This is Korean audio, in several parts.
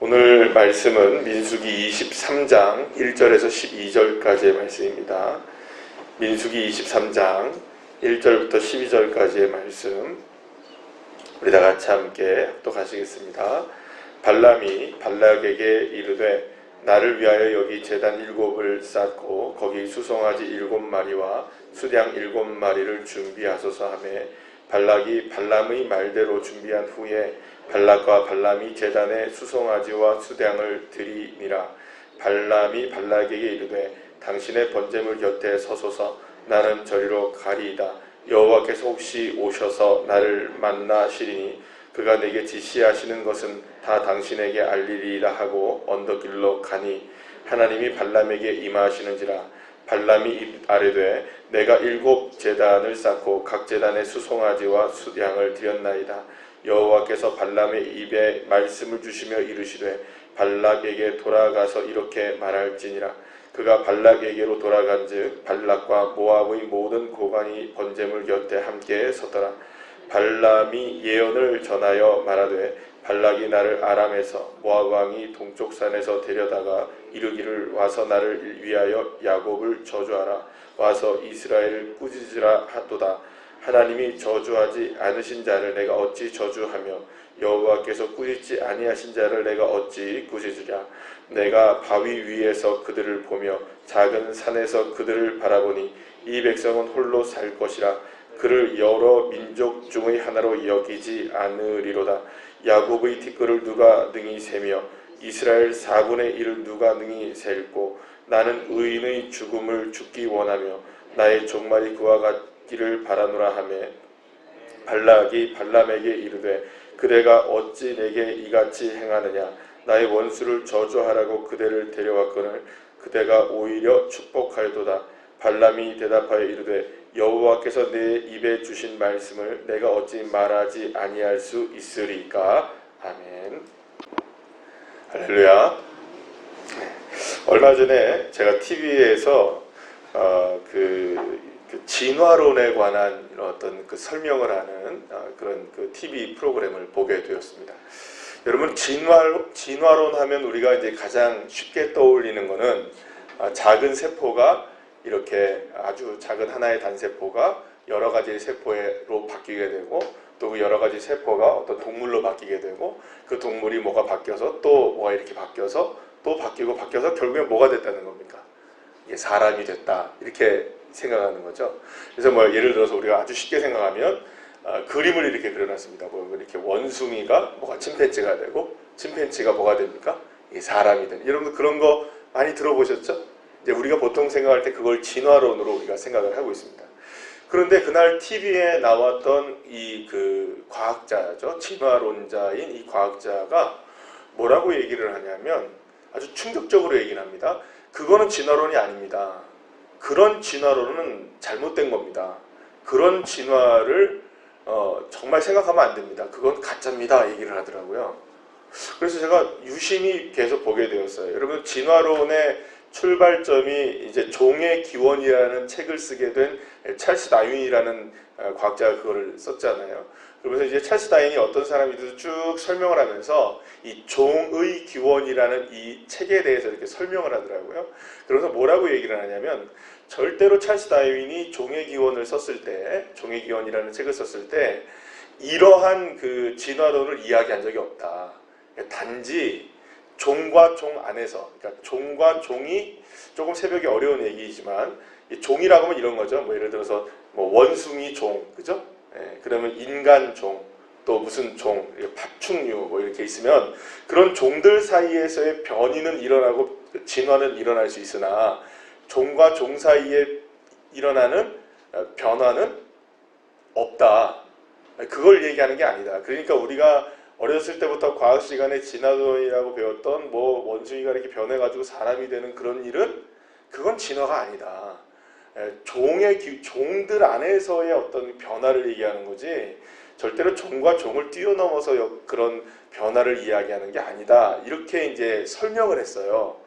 오늘 말씀은 민수기 23장 1절에서 12절까지의 말씀입니다. 민수기 23장 1절부터 12절까지의 말씀 우리 다 같이 함께 합독하시겠습니다. 발람이 발락에게 이르되 나를 위하여 여기 제단 일곱을 쌓고 거기 수송아지 일곱 마리와 수량 일곱 마리를 준비하소서 하매 발락이 발람의 말대로 준비한 후에 발락과 발람이 제단에 수송아지와 수량을 드리니라 발람이 발락에게 이르되 당신의 번제물 곁에 서소서. 나는 저리로 가리이다. 여호와께서 혹시 오셔서 나를 만나시리니 그가 내게 지시하시는 것은 다 당신에게 알리리라 하고 언덕길로 가니 하나님이 발람에게 임하시는지라. 발람이 아뢰되 내가 일곱 제단을 쌓고 각 제단에 수송아지와 수양을 드렸나이다 여호와께서 발람의 입에 말씀을 주시며 이르시되 발락에게 돌아가서 이렇게 말할지니라. 그가 발락에게로 돌아간즉 발락과 모압의 모든 고관이 번제물 곁에 함께 섰더라. 발람이 예언을 전하여 말하되 발락이 나를 아람에서 모압 왕이 동쪽 산에서 데려다가 이르기를 와서 나를 위하여 야곱을 저주하라. 와서 이스라엘을 꾸짖으라 하도다 하나님이 저주하지 않으신 자를 내가 어찌 저주하며 여호와께서 꾸짖지 아니하신 자를 내가 어찌 꾸짖으랴? 내가 바위 위에서 그들을 보며 작은 산에서 그들을 바라보니 이 백성은 홀로 살 것이라. 그를 여러 민족 중의 하나로 여기지 않으리로다. 야곱의 티끌을 누가 능히 세며 이스라엘 4분의 1을 누가 능히 셀고 나는 의인의 죽음을 죽기 원하며 나의 종말이 그와 같 기를 바라노라 하매 발락이 발람에게 이르되 그대가 어찌 내게 이같이 행하느냐? 나의 원수를 저주하라고 그대를 데려왔거늘 그대가 오히려 축복하여도다. 발람이 대답하여 이르되 여호와께서 내 입에 주신 말씀을 내가 어찌 말하지 아니할 수 있으리까? 아멘. 할렐루야. 얼마 전에 제가 TV에서 어, 그, 그 진화론에 관한 어떤 그 설명을 하는 어, 그런 그 TV 프로그램을 보게 되었습니다. 여러분 진화 진화론 하면 우리가 이제 가장 쉽게 떠올리는 거는 아, 작은 세포가 이렇게 아주 작은 하나의 단세포가 여러 가지 세포로 바뀌게 되고 또 그 여러 가지 세포가 어떤 동물로 바뀌게 되고 그 동물이 뭐가 바뀌어서 또 뭐가 이렇게 바뀌어서 또 바뀌고 바뀌어서 결국엔 뭐가 됐다는 겁니까? 이게 사람이 됐다 이렇게 생각하는 거죠. 그래서 뭐 예를 들어서 우리가 아주 쉽게 생각하면 어, 그림을 이렇게 그려놨습니다. 뭐 이렇게 원숭이가 뭐가 침팬지가 되고 침팬지가 뭐가 됩니까? 이 사람이 되는. 여러분들 그런 거 많이 들어보셨죠? 이제 우리가 보통 생각할 때 그걸 진화론으로 우리가 생각을 하고 있습니다. 그런데 그날 TV에 나왔던 이 그 과학자죠. 진화론자인 이 과학자가 뭐라고 얘기를 하냐면 아주 충격적으로 얘기를 합니다. 그거는 진화론이 아닙니다. 그런 진화론은 잘못된 겁니다. 그런 진화를 어, 정말 생각하면 안 됩니다. 그건 가짜입니다. 얘기를 하더라고요. 그래서 제가 유심히 계속 보게 되었어요. 여러분 진화론의 출발점이 이제 종의 기원이라는 책을 쓰게 된 찰스 다윈이라는 어, 과학자가 그거를 썼잖아요. 그러면서 이제 찰스 다윈이 어떤 사람이든 쭉 설명을 하면서 이 종의 기원이라는 이 책에 대해서 이렇게 설명을 하더라고요. 그래서 뭐라고 얘기를 하냐면 절대로 찰스 다윈이 종의 기원을 썼을 때, 종의 기원이라는 책을 썼을 때 이러한 그 진화론을 이야기한 적이 없다. 단지 종과 종 안에서, 그러니까 종과 종이 조금 새벽에 어려운 얘기이지만 이 종이라고 하면 이런 거죠. 뭐 예를 들어서 뭐 원숭이 종, 그죠? 예, 그러면 인간 종, 또 무슨 종, 파충류 뭐 이렇게 있으면 그런 종들 사이에서의 변이는 일어나고 진화는 일어날 수 있으나 종과 종 사이에 일어나는 변화는 없다. 그걸 얘기하는 게 아니다. 그러니까 우리가 어렸을 때부터 과학 시간에 진화론이라고 배웠던 뭐 원숭이가 이렇게 변해가지고 사람이 되는 그런 일은 그건 진화가 아니다. 에, 종의 기- 종들 안에서의 어떤 변화를 얘기하는 거지 절대로 종과 종을 뛰어넘어서 여- 그런 변화를 이야기하는 게 아니다. 이렇게 이제 설명을 했어요.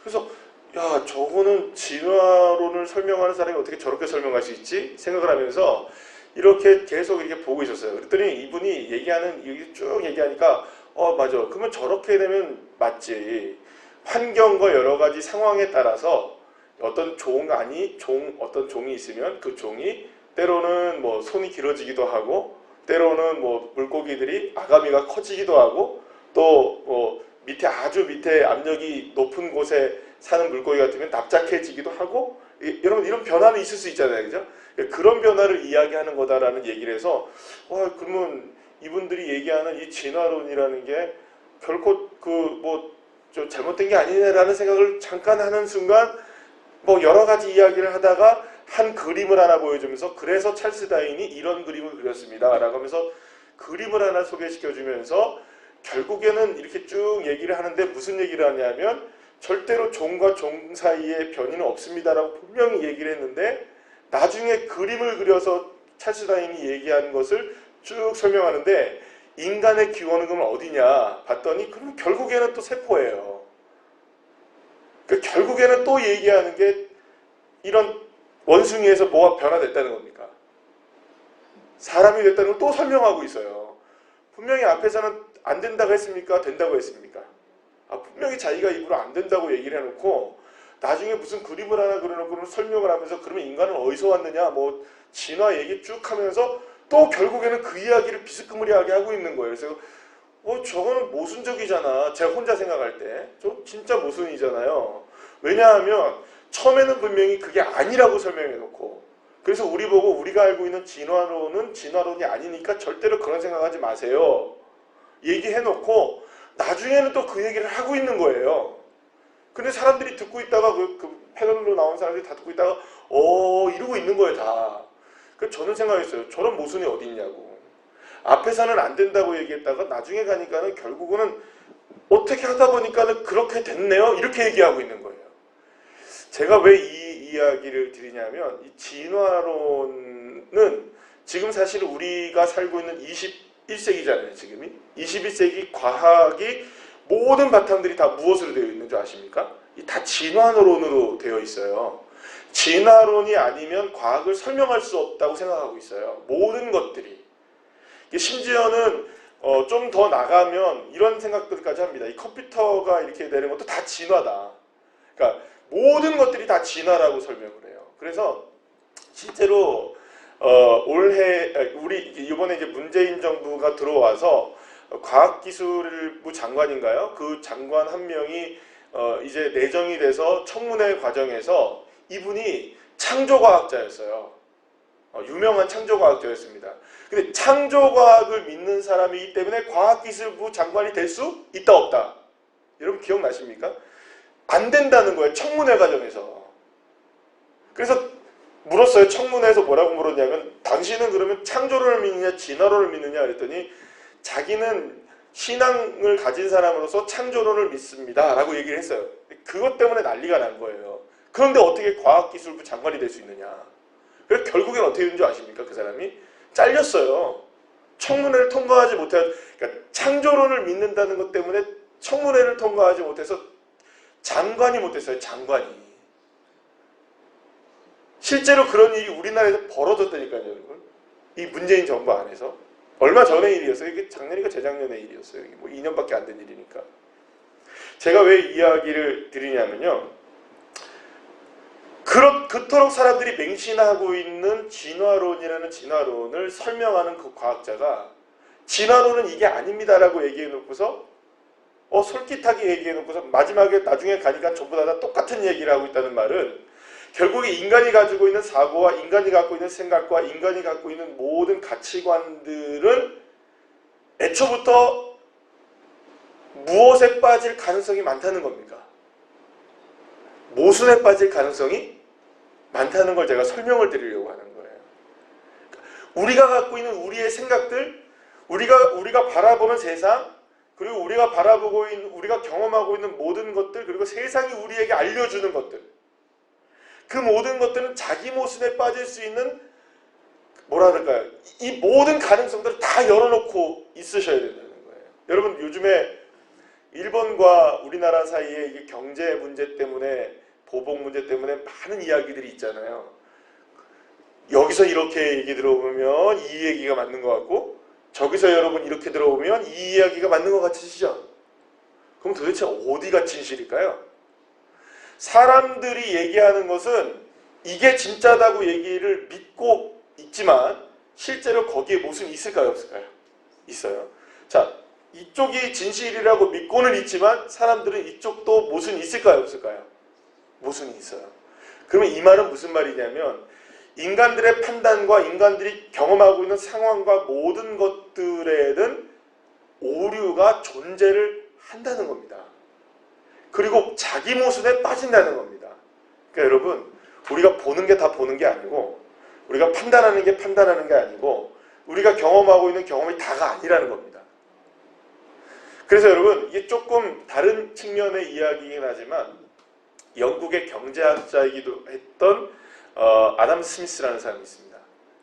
그래서 야 저거는 진화론을 설명하는 사람이 어떻게 저렇게 설명할 수 있지 생각을 하면서 이렇게 계속 이렇게 보고 있었어요. 그랬더니 이분이 얘기하는 이렇게 쭉 얘기하니까 어 맞아. 그러면 저렇게 되면 맞지. 환경과 여러 가지 상황에 따라서 어떤 종 아니 종 어떤 종이 있으면 그 종이 때로는 뭐 손이 길어지기도 하고 때로는 뭐 물고기들이 아가미가 커지기도 하고 또 뭐 밑에 아주 밑에 압력이 높은 곳에 사는 물고기 같으면 납작해지기도 하고 이- 여러분 이런 변화는 있을 수 있잖아요, 그죠? 그런 변화를 이야기하는 거다라는 얘기를 해서 와 그러면 이분들이 얘기하는 이 진화론이라는 게 결코 그 뭐 잘못된 게 아니네라는 생각을 잠깐 하는 순간 뭐 여러 가지 이야기를 하다가 한 그림을 하나 보여주면서 그래서 찰스 다인이 이런 그림을 그렸습니다라고 하면서 그림을 하나 소개시켜 주면서 결국에는 이렇게 쭉 얘기를 하는데 무슨 얘기를 하냐면 절대로 종과 종 사이에 변이는 없습니다라고 분명히 얘기를 했는데 나중에 그림을 그려서 찰스 다인이 얘기한 것을 쭉 설명하는데 인간의 기원은 그럼 어디냐 봤더니 그럼 결국에는 또 세포예요. 그 결국에는 또 얘기하는 게 이런 원숭이에서 뭐가 변화됐다는 겁니까? 사람이 됐다는 걸 또 설명하고 있어요. 분명히 앞에서는 안 된다고 했습니까? 된다고 했습니까? 아, 분명히 자기가 입으로 안 된다고 얘기를 해놓고 나중에 무슨 그림을 하나 그려놓고 설명을 하면서 그러면 인간은 어디서 왔느냐 뭐 진화 얘기 쭉 하면서 또 결국에는 그 이야기를 비스무리하게 하고 있는 거예요. 그래서 어 저거는 모순적이잖아. 제가 혼자 생각할 때. 저 진짜 모순이잖아요. 왜냐하면 처음에는 분명히 그게 아니라고 설명해 놓고 그래서 우리 보고 우리가 알고 있는 진화론은 진화론이 아니니까 절대로 그런 생각하지 마세요. 얘기해 놓고 나중에는 또 그 얘기를 하고 있는 거예요. 근데 사람들이 듣고 있다가 그, 그 패널로 나온 사람들이 다 듣고 있다가 어 이러고 있는 거예요 다. 그 저는 생각했어요. 저런 모순이 어디 있냐고. 앞에서는 안 된다고 얘기했다가 나중에 가니까는 결국은 어떻게 하다 보니까는 그렇게 됐네요. 이렇게 얘기하고 있는 거예요. 제가 왜 이 이야기를 드리냐면 이 진화론은 지금 사실 우리가 살고 있는 21세기잖아요. 지금이 21세기 과학이 모든 바탕들이 다 무엇으로 되어 있는 줄 아십니까? 이다 진화론으로 되어 있어요. 진화론이 아니면 과학을 설명할 수 없다고 생각하고 있어요. 모든 것들이. 심지어는 어, 좀 더 나가면 이런 생각들까지 합니다. 이 컴퓨터가 이렇게 되는 것도 다 진화다. 그러니까 모든 것들이 다 진화라고 설명을 해요. 그래서 실제로 어, 올해 아, 우리 이번에 이제 문재인 정부가 들어와서 과학기술부 장관인가요? 그 장관 한 명이 어, 이제 내정이 돼서 청문회 과정에서 이분이 창조과학자였어요. 어, 유명한 창조과학자였습니다. 근데 창조과학을 믿는 사람이기 때문에 과학기술부 장관이 될 수 있다 없다. 여러분 기억나십니까? 안 된다는 거예요. 청문회 과정에서. 그래서 물었어요. 청문회에서 뭐라고 물었냐면 당신은 그러면 창조론을 믿느냐 진화론을 믿느냐 그랬더니 자기는 신앙을 가진 사람으로서 창조론을 믿습니다. 라고 얘기를 했어요. 그것 때문에 난리가 난 거예요. 그런데 어떻게 과학기술부 장관이 될 수 있느냐. 그래서 결국엔 어떻게 된 줄 아십니까? 그 사람이 잘렸어요. 청문회를 통과하지 못해 그러니까 창조론을 믿는다는 것 때문에 청문회를 통과하지 못해서 장관이 못했어요. 장관이. 실제로 그런 일이 우리나라에서 벌어졌다니까요, 여러분. 이 문재인 정부 안에서. 얼마 전의 일이었어요. 이게 작년인가 재작년의 일이었어요. 뭐 2년밖에 안 된 일이니까. 제가 왜 이야기를 드리냐면요. 그렇, 그토록 사람들이 맹신하고 있는 진화론이라는 진화론을 설명하는 그 과학자가 진화론은 이게 아닙니다라고 얘기해 놓고서 어 솔깃하게 얘기해 놓고서 마지막에 나중에 가니까 전부 다 똑같은 얘기를 하고 있다는 말은 결국에 인간이 가지고 있는 사고와 인간이 갖고 있는 생각과 인간이 갖고 있는 모든 가치관들은 애초부터 무엇에 빠질 가능성이 많다는 겁니까? 모순에 빠질 가능성이 많다는 걸 제가 설명을 드리려고 하는 거예요. 우리가 갖고 있는 우리의 생각들, 우리가 우리가 바라보는 세상, 그리고 우리가 바라보고 있는 우리가 경험하고 있는 모든 것들, 그리고 세상이 우리에게 알려주는 것들, 그 모든 것들은 자기 모순에 빠질 수 있는 뭐라 그럴까요? 이 모든 가능성들을 다 열어놓고 있으셔야 된다는 거예요. 여러분 요즘에 일본과 우리나라 사이에 이게 경제 문제 때문에 보복 문제 때문에 많은 이야기들이 있잖아요. 여기서 이렇게 얘기 들어보면 이 얘기가 맞는 것 같고 저기서 여러분 이렇게 들어보면 이 이야기가 맞는 것 같으시죠? 그럼 도대체 어디가 진실일까요? 사람들이 얘기하는 것은 이게 진짜다고 얘기를 믿고 있지만 실제로 거기에 모순이 있을까요? 없을까요? 있어요. 자, 이쪽이 진실이라고 믿고는 있지만 사람들은 이쪽도 모순이 있을까요? 없을까요? 모순이 있어요. 그러면 이 말은 무슨 말이냐면 인간들의 판단과 인간들이 경험하고 있는 상황과 모든 것들에는 오류가 존재를 한다는 겁니다. 그리고 자기 모순에 빠진다는 겁니다. 그러니까 여러분, 우리가 보는 게 다 보는 게 아니고, 우리가 판단하는 게 판단하는 게 아니고, 우리가 경험하고 있는 경험이 다가 아니라는 겁니다. 그래서 여러분, 이게 조금 다른 측면의 이야기이긴 하지만, 영국의 경제학자이기도 했던 어, 아담 스미스라는 사람이 있습니다.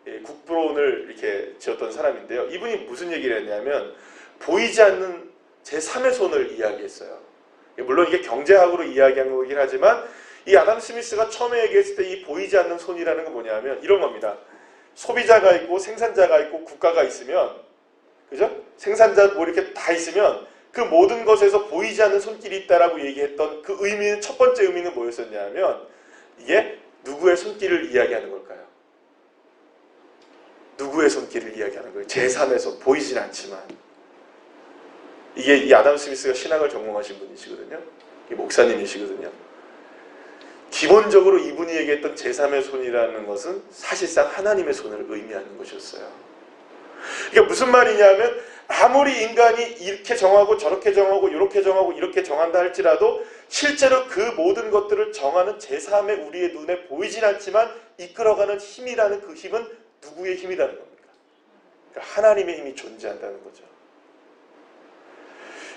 예, 국부론을 이렇게 지었던 사람인데요. 이분이 무슨 얘기를 했냐면 보이지 않는 제3의 손을 이야기했어요. 예, 물론 이게 경제학으로 이야기한 거긴 하지만 이 아담 스미스가 처음에 얘기했을 때 이 보이지 않는 손이라는 건 뭐냐면 이런 겁니다. 소비자가 있고 생산자가 있고 국가가 있으면 그죠? 생산자 뭐 이렇게 다 있으면 그 모든 것에서 보이지 않는 손길이 있다라고 얘기했던 그 의미는 첫 번째 의미는 뭐였었냐면 이게 누구의 손길을 이야기하는 걸까요? 누구의 손길을 이야기하는 거예요? 제3의 손 보이진 않지만 이게 이 아담 스미스가 신학을 전공하신 분이시거든요. 이 목사님이시거든요. 기본적으로 이분이 얘기했던 제3의 손이라는 것은 사실상 하나님의 손을 의미하는 것이었어요. 이게 무슨 말이냐면 아무리 인간이 이렇게 정하고 저렇게 정하고 이렇게 정하고 이렇게 정한다 할지라도 실제로 그 모든 것들을 정하는 제3의 우리의 눈에 보이진 않지만 이끌어가는 힘이라는 그 힘은 누구의 힘이라는 겁니까? 그러니까 하나님의 힘이 존재한다는 거죠.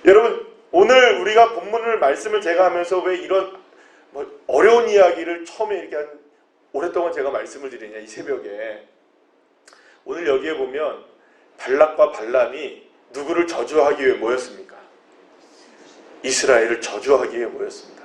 여러분 오늘 우리가 본문을 말씀을 제가 하면서 왜 이런 뭐 어려운 이야기를 처음에 이렇게 한 오랫동안 제가 말씀을 드리냐 이 새벽에 오늘 여기에 보면 발락과 발람이 누구를 저주하기 위해 모였습니까? 이스라엘을 저주하기 위해 모였습니다.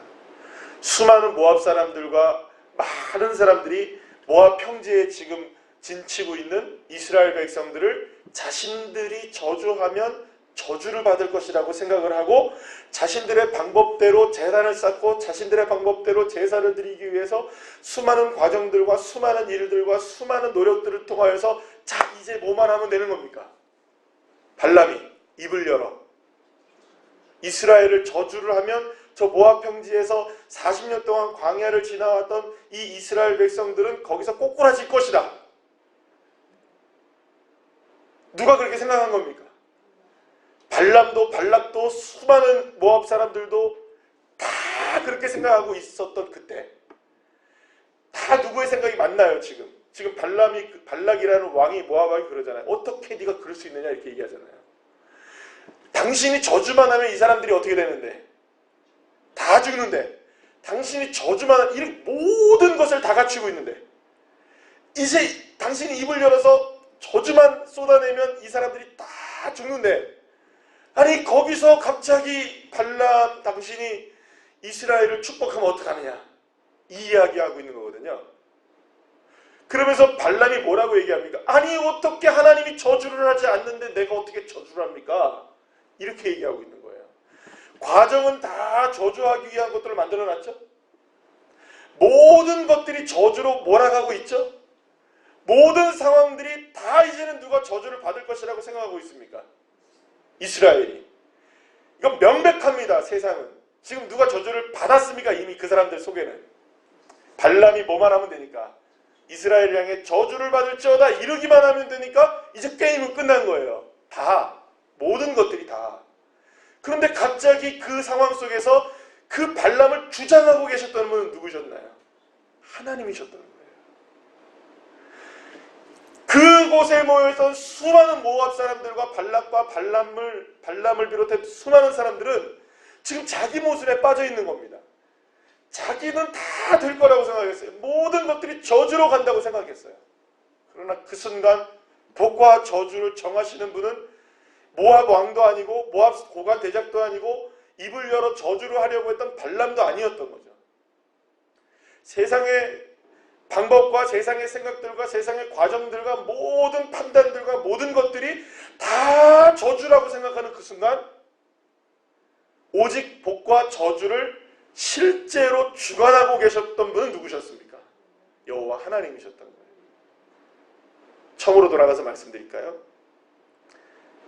수많은 모압 사람들과 많은 사람들이 모압 평지에 지금 진치고 있는 이스라엘 백성들을 자신들이 저주하면 저주를 받을 것이라고 생각을 하고 자신들의 방법대로 재단을 쌓고 자신들의 방법대로 제사를 드리기 위해서 수많은 과정들과 수많은 일들과 수많은 노력들을 통하여서 자 이제 뭐만 하면 되는 겁니까? 발람이 입을 열어 이스라엘을 저주를 하면 저 모압 평지에서 40년 동안 광야를 지나왔던 이 이스라엘 백성들은 거기서 꼬꾸라질 것이다. 누가 그렇게 생각한 겁니까? 발람도 발락도 수많은 모압 사람들도 다 그렇게 생각하고 있었던 그때 다 누구의 생각이 맞나요 지금? 지금 발람이 발락이라는 왕이 모압 왕이 그러잖아요. 어떻게 네가 그럴 수 있느냐 이렇게 얘기하잖아요. 당신이 저주만 하면 이 사람들이 어떻게 되는데? 다 죽는데. 당신이 저주만 하면 이 모든 것을 다 갖추고 있는데. 이제 당신이 입을 열어서 저주만 쏟아내면 이 사람들이 다 죽는데. 아니 거기서 갑자기 발람 당신이 이스라엘을 축복하면 어떡하느냐. 이 이야기하고 있는 거거든요. 그러면서 발람이 뭐라고 얘기합니까? 아니 어떻게 하나님이 저주를 하지 않는데 내가 어떻게 저주를 합니까? 이렇게 얘기하고 있는 거예요. 과정은 다 저주하기 위한 것들을 만들어 놨죠. 모든 것들이 저주로 몰아가고 있죠. 모든 상황들이 다 이제는 누가 저주를 받을 것이라고 생각하고 있습니까? 이스라엘이. 이건 명백합니다. 세상은. 지금 누가 저주를 받았습니까? 이미 그 사람들 속에는. 발람이 뭐만 하면 되니까. 이스라엘 향해 저주를 받을지어다 이르기만 하면 되니까 이제 게임은 끝난 거예요. 다. 모든 것들이 다. 그런데 갑자기 그 상황 속에서 그 발람을 주장하고 계셨던 분은 누구셨나요? 하나님이셨던 거예요. 그곳에 모여있던 수많은 모압 사람들과 발락과 발람을 발람을 비롯해 수많은 사람들은 지금 자기 모순에 빠져 있는 겁니다. 자기는 다 될 거라고 생각했어요. 모든 것들이 저주로 간다고 생각했어요. 그러나 그 순간 복과 저주를 정하시는 분은 모압 왕도 아니고 모압 고관 대작도 아니고 입을 열어 저주를 하려고 했던 발람도 아니었던 거죠. 세상에 방법과 세상의 생각들과 세상의 과정들과 모든 판단들과 모든 것들이 다 저주라고 생각하는 그 순간 오직 복과 저주를 실제로 주관하고 계셨던 분은 누구셨습니까? 여호와 하나님이셨던 거예요. 처음으로 돌아가서 말씀드릴까요?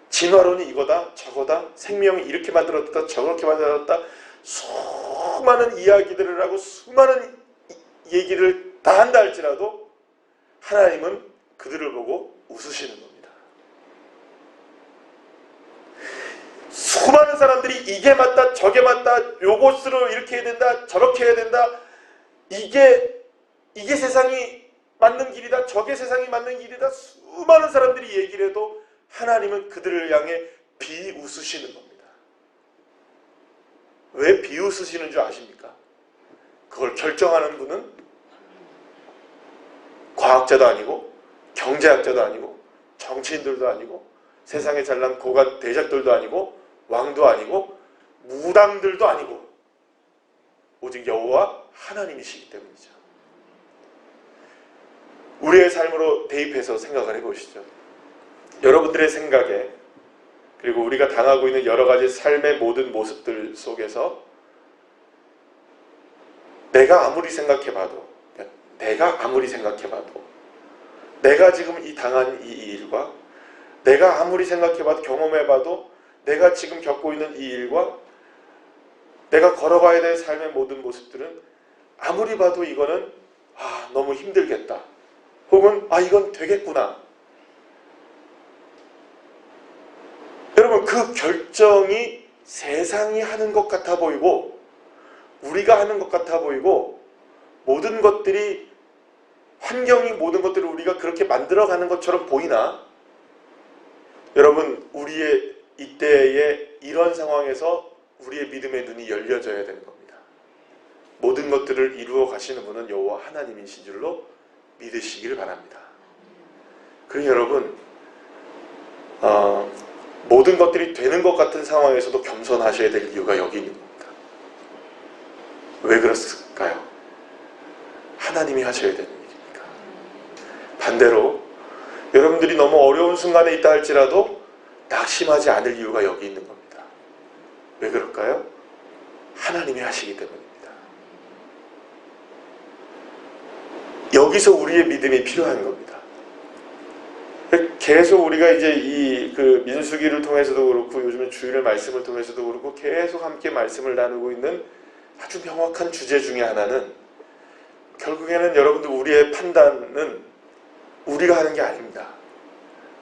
진화론이 이거다 저거다 생명이 이렇게 만들었다 저렇게 만들었다 수많은 이야기들을 하고 수많은 이- 얘기를 다 한다 할지라도 하나님은 그들을 보고 웃으시는 겁니다. 수많은 사람들이 이게 맞다 저게 맞다 요것으로 이렇게 해야 된다 저렇게 해야 된다 이게 이게 세상이 맞는 길이다 저게 세상이 맞는 길이다 수많은 사람들이 얘기를 해도 하나님은 그들을 향해 비웃으시는 겁니다. 왜 비웃으시는 줄 아십니까? 그걸 결정하는 분은 과학자도 아니고 경제학자도 아니고 정치인들도 아니고 세상에 잘난 고관 대작들도 아니고 왕도 아니고 무당들도 아니고 오직 여호와 하나님이시기 때문이죠. 우리의 삶으로 대입해서 생각을 해보시죠. 여러분들의 생각에 그리고 우리가 당하고 있는 여러 가지 삶의 모든 모습들 속에서 내가 아무리 생각해봐도 내가 아무리 생각해봐도 내가 지금 이 당한 이 일과 내가 아무리 생각해봐도 경험해봐도 내가 지금 겪고 있는 이 일과 내가 걸어가야 될 삶의 모든 모습들은 아무리 봐도 이거는 아 너무 힘들겠다. 혹은 아 이건 되겠구나. 여러분 그 결정이 세상이 하는 것 같아 보이고 우리가 하는 것 같아 보이고 모든 것들이 환경이 모든 것들을 우리가 그렇게 만들어가는 것처럼 보이나 여러분 우리의 이때의 이런 상황에서 우리의 믿음의 눈이 열려져야 되는 겁니다. 모든 것들을 이루어 가시는 분은 여호와 하나님이신 줄로 믿으시기를 바랍니다. 그러니 여러분 어, 모든 것들이 되는 것 같은 상황에서도 겸손하셔야 될 이유가 여기 있는 겁니다. 왜 그렇을까요? 하나님이 하셔야 일입니까? 반대로 여러분들이 너무 어려운 순간에 있다 할지라도 낙심하지 않을 이유가 여기 있는 겁니다. 왜 그럴까요? 하나님이 하시기 때문입니다. 여기서 우리의 믿음이 필요한 겁니다. 계속 우리가 이제 이 그 민수기를 통해서도 그렇고 요즘은 주일의 말씀을 통해서도 그렇고 계속 함께 말씀을 나누고 있는 아주 명확한 주제 중에 하나는 결국에는 여러분들 우리의 판단은 우리가 하는 게 아닙니다.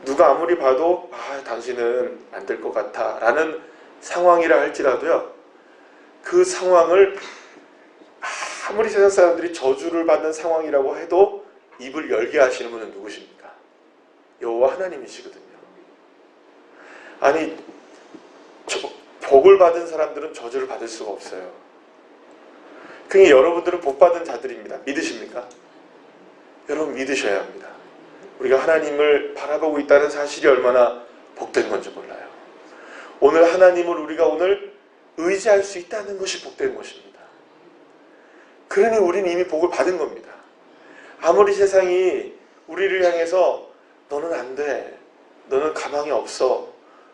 누가 아무리 봐도 아 당신은 안 될 것 같아 라는 상황이라 할지라도요 그 상황을 아무리 세상 사람들이 저주를 받는 상황이라고 해도 입을 열게 하시는 분은 누구십니까? 여호와 하나님이시거든요. 아니 저, 복을 받은 사람들은 저주를 받을 수가 없어요. 그게 여러분들은 복 받은 자들입니다. 믿으십니까? 여러분 믿으셔야 합니다. 우리가 하나님을 바라보고 있다는 사실이 얼마나 복된 건지 몰라요. 오늘 하나님을 우리가 오늘 의지할 수 있다는 것이 복된 것입니다. 그러니 우리는 이미 복을 받은 겁니다. 아무리 세상이 우리를 향해서 너는 안 돼. 너는 가망이 없어.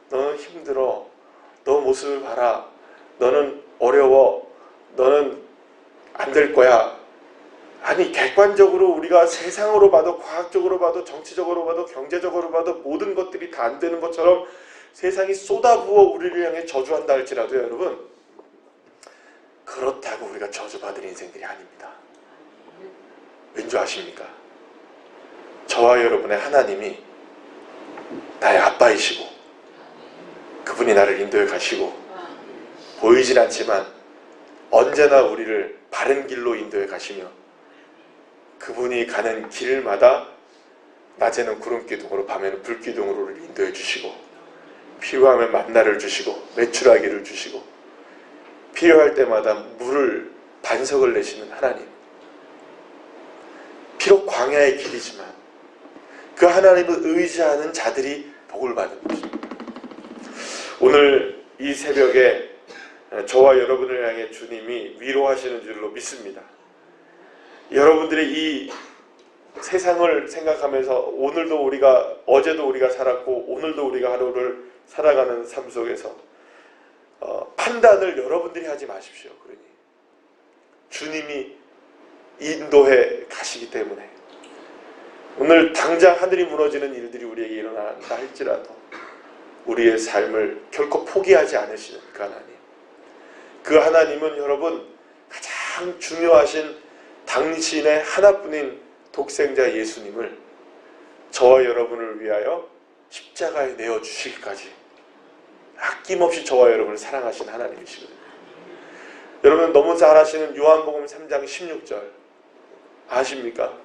너는 힘들어. 너 모습을 봐라. 너는 어려워. 너는 안 될 거야. 아니 객관적으로 우리가 세상으로 봐도 과학적으로 봐도 정치적으로 봐도 경제적으로 봐도 모든 것들이 다 안 되는 것처럼 세상이 쏟아부어 우리를 향해 저주한다 할지라도 여러분 그렇다고 우리가 저주받을 인생들이 아닙니다. 왠지 아십니까? 저와 여러분의 하나님이 나의 아빠이시고 그분이 나를 인도해 가시고 보이진 않지만 언제나 우리를 바른 길로 인도해 가시며 그분이 가는 길마다 낮에는 구름 기둥으로 밤에는 불 기둥으로 우리를 인도해 주시고 필요하면 만나를 주시고 매출하기를 주시고 필요할 때마다 물을 반석을 내시는 하나님 비록 광야의 길이지만 그 하나님을 의지하는 자들이 복을 받는 것입니다. 오늘 이 새벽에 저와 여러분을 향해 주님이 위로하시는 줄로 믿습니다. 여러분들의 이 세상을 생각하면서 오늘도 우리가 어제도 우리가 살았고 오늘도 우리가 하루를 살아가는 삶 속에서 어, 판단을 여러분들이 하지 마십시오. 그러니 주님이 인도해 가시기 때문에 오늘 당장 하늘이 무너지는 일들이 우리에게 일어난다 할지라도 우리의 삶을 결코 포기하지 않으시는 그 하나님. 그 하나님은 여러분 가장 중요하신 당신의 하나뿐인 독생자 예수님을 저와 여러분을 위하여 십자가에 내어 주시기까지 아낌없이 저와 여러분을 사랑하신 하나님이시거든요. 여러분 너무 잘 아시는 요한복음 3장 16절 아십니까?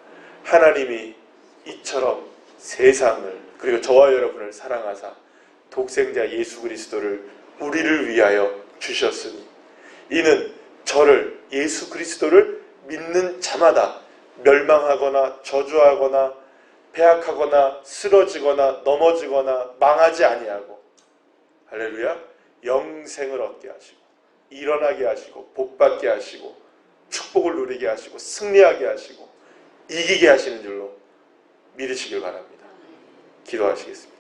하나님이 이처럼 세상을 그리고 저와 여러분을 사랑하사 독생자 예수 그리스도를 우리를 위하여 주셨으니 이는 저를 예수 그리스도를 믿는 자마다 멸망하거나 저주하거나 배악하거나 쓰러지거나 넘어지거나 망하지 아니하고 할렐루야 영생을 얻게 하시고 일어나게 하시고 복받게 하시고 축복을 누리게 하시고 승리하게 하시고 이기게 하시는 줄로 믿으시길 바랍니다. 기도하시겠습니다.